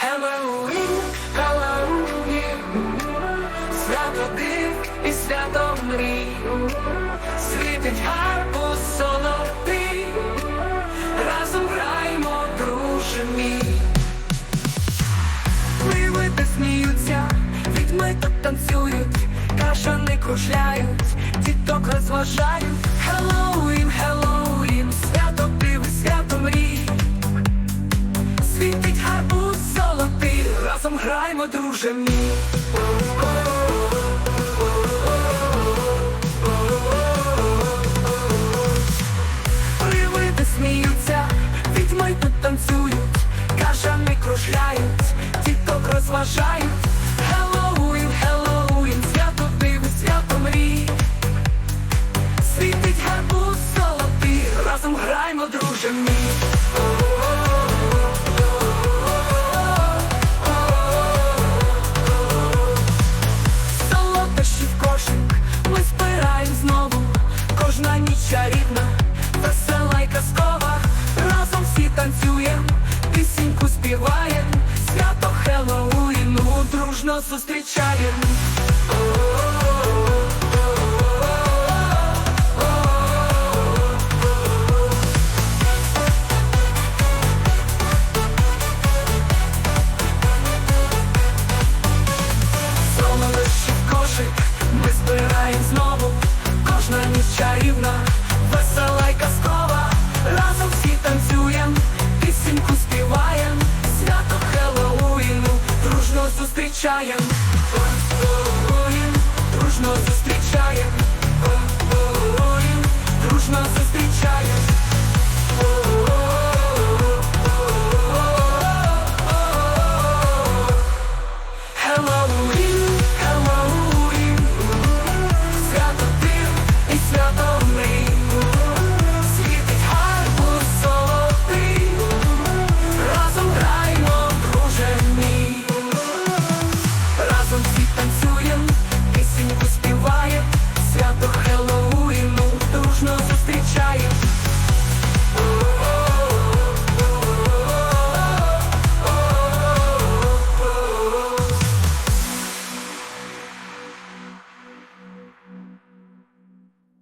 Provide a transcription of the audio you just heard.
Хеллоуін, Хеллоуін, свято див і свято мрій, світить гарбуз разом граймо, друже мій. Сміються, відьми тут танцюють, кашани кружляють, діток розважають. Хеллоуін, Хеллоуін, разом граймо, друже мій. Привиди сміються, відьми тут танцюють, кашами кружляють, діток розважають. Чарівна, весела й казкова, разом всі танцюєм, пісеньку співаєм, свято Хеллоуіну дружно зустрічаєм. Зустрічаєм, дружно зустрічаєм.